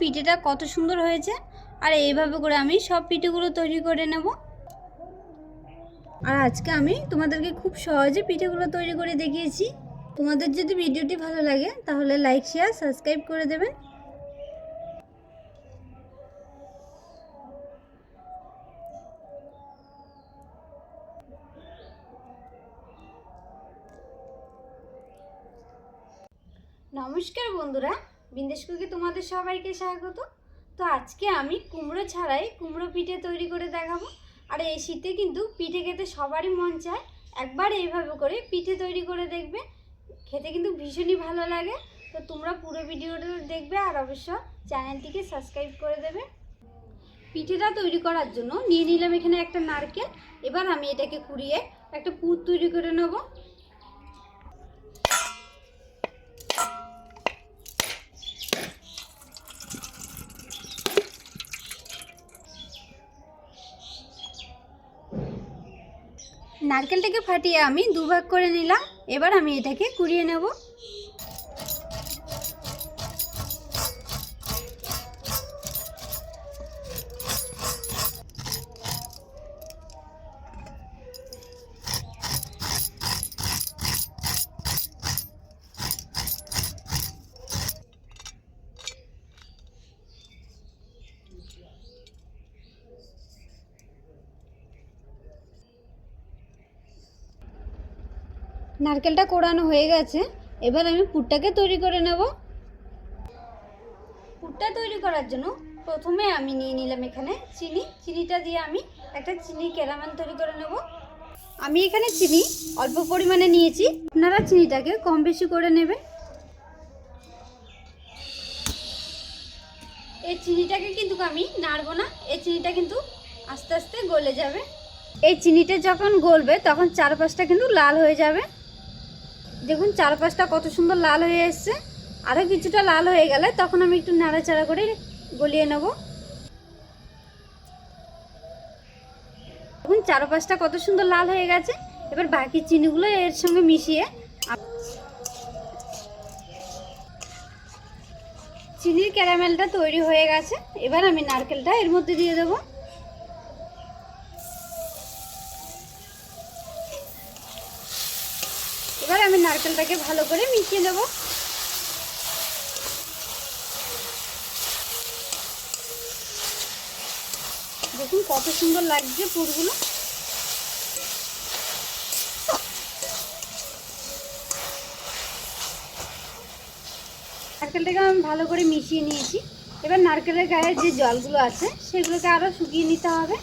পিঠেটা কত সুন্দর হয়েছে। আর এইভাবে করে আমি সব পিঠেগুলো তৈরি করে নেব। আর আজকে আমি তোমাদেরকে খুব সহজে পিঠেগুলো তৈরি করে দেখিয়েছি। তোমাদের যদি ভিডিওটি ভালো লাগে, তাহলে লাইক শেয়ার সাবস্ক্রাইব করে দেবেন নমস্কার বন্ধুরা বিন্দেশ কুকে, তোমাদের সবাইকে স্বাগত। তো আজকে আমি কুমড়ো ছাড়াই কুমড়ো পিঠে তৈরি করে দেখাবো। আর এই শীতে কিন্তু পিঠে খেতে সবারই মন চায়। একবার এইভাবে করে পিঠে তৈরি করে দেখবে। খেতে কিন্তু ভীষণই ভালো লাগে। তো তোমরা পুরো ভিডিওটা দেখবে আর অবশ্য চ্যানেলটিকে সাবস্ক্রাইব করে দেবে। পিঠেটা তৈরি করার জন্য নিয়ে নিলাম এখানে একটা নারকেল। এবার আমি এটাকে কুড়িয়ে একটা পুর তৈরি করে নেব। নারকেলটাকে ফাটিয়ে আমি দুভাগ করে নিলাম। এবার আমি এটাকে কুড়িয়ে নেব। নারকেলটা কোড়ানো হয়ে গেছে। এবার আমি পুরটাকে তৈরি করে নেব। পুরটা তৈরি করার জন্য প্রথমে আমি নিয়ে নিলাম এখানে চিনি। চিনিটা দিয়ে আমি একটা চিনি ক্যারামেল তৈরি করে নেব। আমি এখানে চিনি অল্প পরিমাণে নিয়েছি। আপনারা চিনিটাকে কম বেশি করে নেবেন। এই চিনিটাকে কিন্তু আমি নাড়বো না। এই চিনিটা কিন্তু আস্তে আস্তে গলে যাবে। এই চিনিটা যখন গলবে তখন চারপাশটা কিন্তু লাল হয়ে যাবে। দেখুন, চারপাশটা কত সুন্দর লাল হয়ে এসছে। আরও কিছুটা লাল হয়ে গেলে তখন আমি একটু নাড়াচাড়া করে গলিয়ে নেব। দেখুন, চারপাশটা কত সুন্দর লাল হয়ে গেছে। এবার বাকি চিনিগুলো এর সঙ্গে মিশিয়ে চিনির ক্যারামেলটা তৈরি হয়ে গেছে। এবার আমি নারকেলটা এর মধ্যে দিয়ে দেবো। নারকেলটাকে ভালো করে মিশিয়ে নেব। দেখুন কত সুন্দর লাগছে পুরগুলো। নারকেলটাকে আমি ভালো করে মিশিয়ে নিয়েছি। এবার নারকেলের গায়ে যে জলগুলো আছে, সেগুলোকে আরও শুকিয়ে নিতে হবে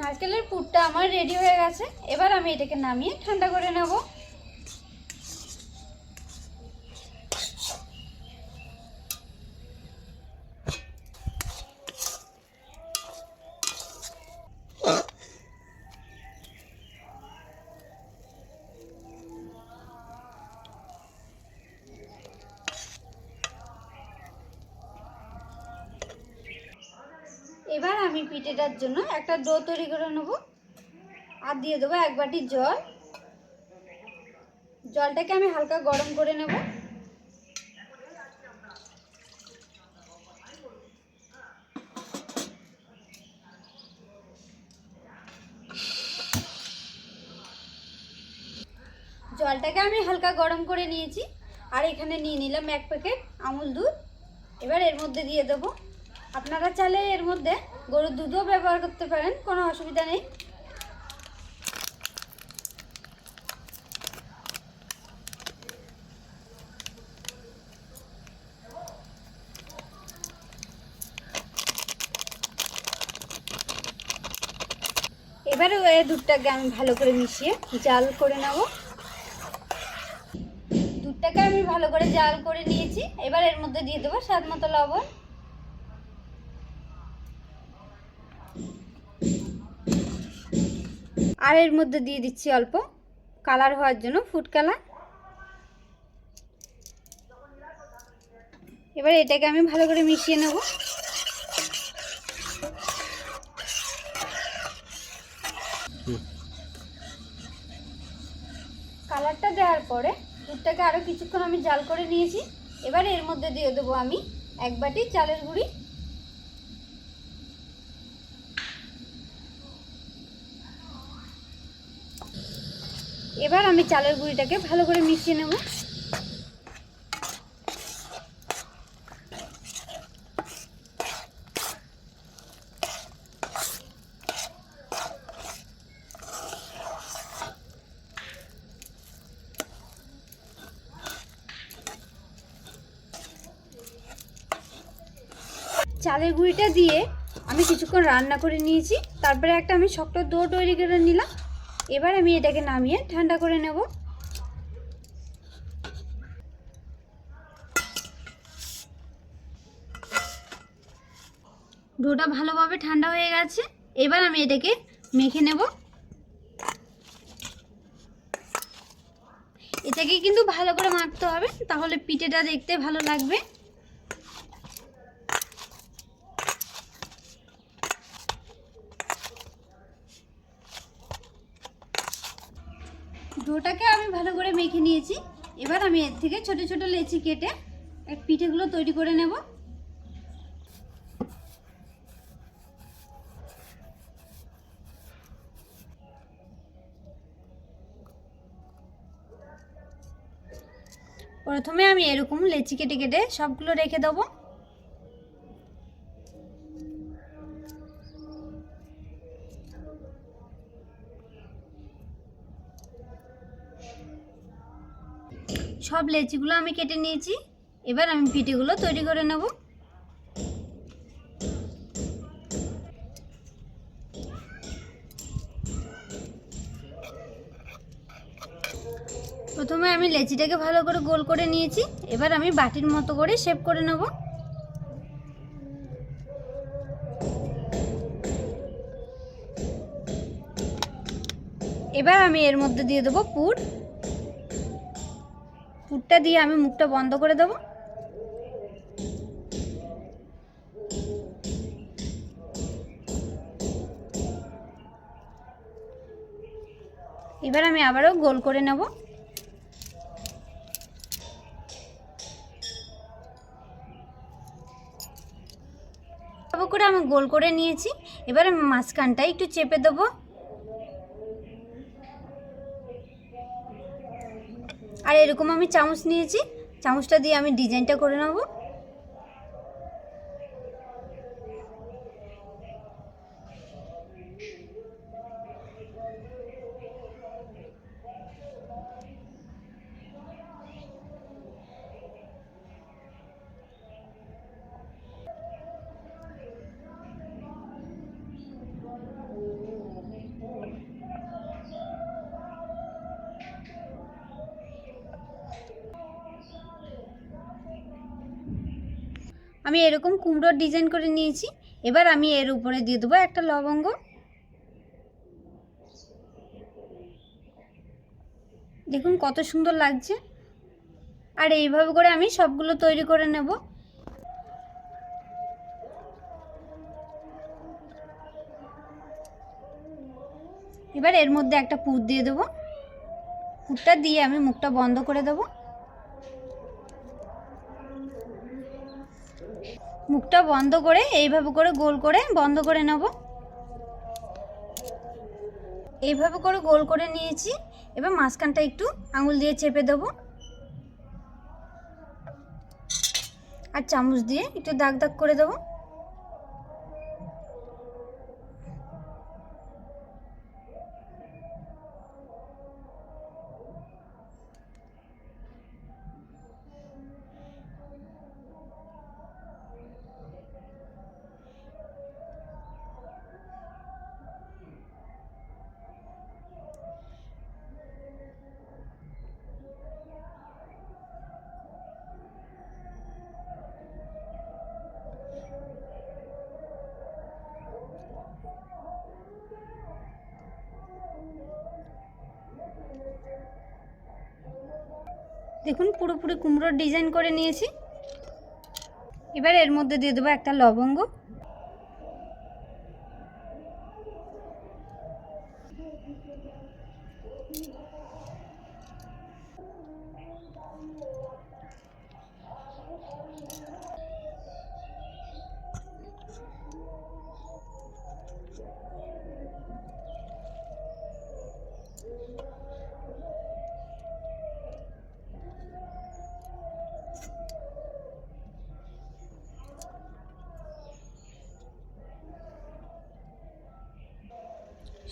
নারকেলের পুরটা আমার রেডি হয়ে গেছে। এবার আমি এটাকে নামিয়ে ঠান্ডা করে নেব এবার আমি পিঠেটার জন্য একটা ডো তৈরি করে নেব। আর দিয়ে দেবো এক বাটি জল। জলটাকে আমি হালকা গরম করে নেব। জলটাকে আমি হালকা গরম করে নিয়েছি। আর এখানে নিয়ে নিলাম এক প্যাকেট আমুল দুধ। এবার এর মধ্যে দিয়ে দেবো আপনারা চাইলে এর মধ্যে গরুর দুধও ব্যবহার করতে পারেন, কোনো অসুবিধা নেই। এবারে এই দুধটাকে আমি ভালো করে মিশিয়ে জাল করে নেব। দুধটাকে আমি ভালো করে জাল করে নিয়েছি। এবার এর মধ্যে দিয়ে দেবো স্বাদ মতো লবণ। আর এর মধ্যে দিয়ে দিচ্ছি অল্প কালার হওয়ার জন্য ফুড কালার। এবার এটাকে আমি ভালো করে মিশিয়ে নেব। কালারটা দেওয়ার পরে দুধটাকে আরও কিছুক্ষণ আমি জাল করে নিয়েছি। এবার এর মধ্যে দিয়ে দেবো আমি এক বাটি চালের গুঁড়ি এবার আমি চালের গুঁড়িটাকে ভালো করে মিশিয়ে নেব। চালের গুঁড়িটা দিয়ে আমি কিছুক্ষণ রান্না করে নিয়েছি। তারপরে একটা আমি শক্ত দো তৈরি করে নিলাম। এবার আমি এটাকে নামিয়ে ঠান্ডা করে নেব। ডোটা ভালোভাবে ঠান্ডা হয়ে গেছে। এবার আমি এটাকে মেখে নেব। এটাকে কিন্তু ভালো করে মাখতে হবে, তাহলে পিঠেটা দেখতে ভালো লাগবে। ডোটাকে আমি ভালো করে মেখে নিয়েছি। এবার আমি এর থেকে ছোট ছোট লেচি কেটে পিঠেগুলো তৈরি করে নেব। প্রথমে আমি এরকম লেচি কেটে কেটে সবগুলো রেখে দেবো। সব লেচিগুলো আমি কেটে নিয়েছি। এবার আমি পিঠেগুলো তৈরি করে নেব। প্রথমে আমি লেচিটাকে ভালো করে গোল করে নিয়েছি। এবার আমি বাটির মতো করে শেপ করে নেব। এবার আমি এর মধ্যে দিয়ে দেবো পুর। পুরটা দিয়ে আমি মুখটা বন্ধ করে দেবো। এবার আমি আবারও গোল করে নেব। করে আমি গোল করে নিয়েছি। এবার আমি মাঝখানটা একটু চেপে দেবো। আর এরকম আমি চামচ নিয়েছি। চামচটা দিয়ে আমি ডিজাইনটা করে নেব। আমি এরকম কুমড়োর ডিজাইন করে নিয়েছি। এবার আমি এর উপরে দিয়ে দেবো একটা লবঙ্গ। দেখুন কত সুন্দর লাগছে। আর এইভাবে করে আমি সবগুলো তৈরি করে নেব। এবার এর মধ্যে একটা পুর দিয়ে দেবো। পুরটা দিয়ে আমি মুখটা বন্ধ করে দেবো। মুখটা বন্ধ করে, এইভাবে করে গোল করে, বন্ধ করে নেব। এইভাবে করে গোল করে নিয়েছি। এবার মাঝখানটা একটু আঙুল দিয়ে চেপে দেবো। আর চামচ দিয়ে একটু দাগ দাগ করে দেবো। দেখুন পুরোপুরি কুমড়োর ডিজাইন করে নিয়েছি। এবার এর মধ্যে দিয়ে দেবো একটা লবঙ্গ।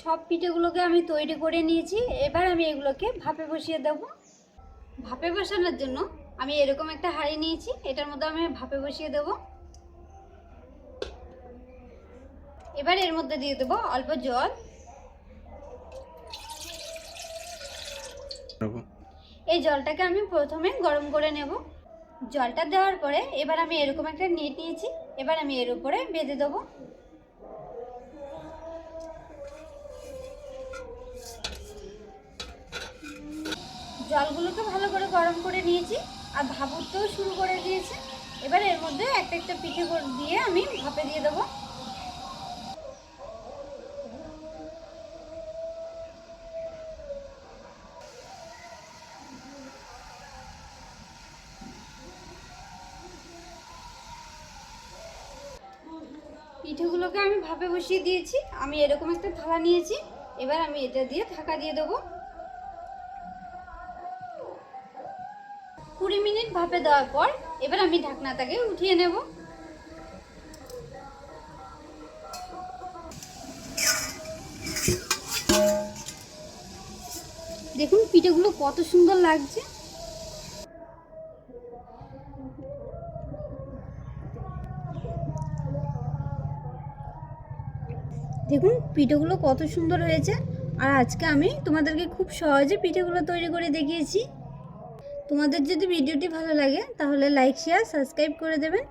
সব পিঠেগুলোকে আমি তৈরি করে নিয়েছি। এবার আমি এগুলোকে ভাপে বসিয়ে দেব। ভাপে বসানোর জন্য আমি এরকম একটা হাঁড়ি নিয়েছি। এটার মধ্যে আমি ভাপে বসিয়ে দেব। এবার এর মধ্যে দিয়ে দেবো অল্প জল। এই জলটাকে আমি প্রথমে গরম করে নেব। জলটা দেওয়ার পরে এবার আমি এরকম একটা নেট নিয়েছি। এবার আমি এর উপরে বেঁধে দেবো। জলগুলোকে ভালো করে গরম করে নিয়েছি আর ভাপ উঠতেও শুরু করে দিয়েছে। এবার এর মধ্যে একটা একটা পিঠে দিয়ে আমি ভাপে দিয়ে দেবো। পিঠেগুলোকে আমি ভাপে বসিয়ে দিয়েছি। আমি এরকম একটা থালা নিয়েছি। এবার আমি এটা দিয়ে ঢাকা দিয়ে দেবো। ভাপে দেওয়ার পর এবার আমি ঢাকনাটাকে উঠিয়ে নেব। দেখুন, পিঠেগুলো কত সুন্দর লাগছে। দেখুন, পিঠেগুলো কত সুন্দর হয়েছে। আর আজকে আমি তোমাদেরকে খুব সহজে পিঠেগুলো তৈরি করে দেখিয়েছি। তোমাদের যদি ভিডিওটি ভালো লাগে তাহলে লাইক শেয়ার সাবস্ক্রাইব করে দেবেন।